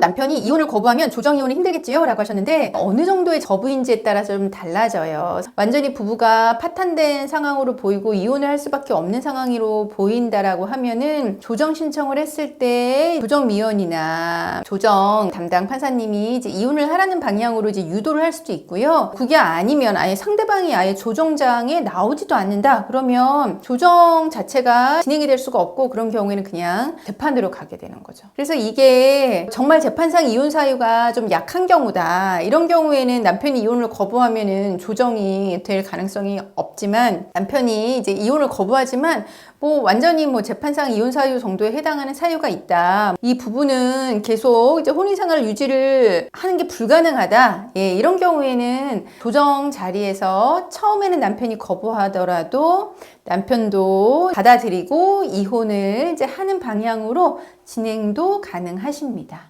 남편이 이혼을 거부하면 조정 이혼이 힘들겠지요? 라고 하셨는데 어느 정도의 저부인지에 따라서 좀 달라져요. 완전히 부부가 파탄된 상황으로 보이고 이혼을 할 수밖에 없는 상황으로 보인다라고 하면은 조정 신청을 했을 때 조정미원이나 조정 담당 판사님이 이제 이혼을 하라는 방향으로 이제 유도를 할 수도 있고요. 그게 아니면 아예 상대방이 아예 조정장에 나오지도 않는다. 그러면 조정 자체가 진행이 될 수가 없고 그런 경우에는 그냥 재판으로 가게 되는 거죠. 그래서 이게 정말 재판상 이혼 사유가 좀 약한 경우다. 이런 경우에는 남편이 이혼을 거부하면은 조정이 될 가능성이 없지만 남편이 이제 이혼을 거부하지만 뭐 완전히 뭐 재판상 이혼 사유 정도에 해당하는 사유가 있다. 이 부분은 계속 이제 혼인 생활 유지를 하는 게 불가능하다. 예, 이런 경우에는 조정 자리에서 처음에는 남편이 거부하더라도 남편도 받아들이고 이혼을 이제 하는 방향으로 진행도 가능하십니다.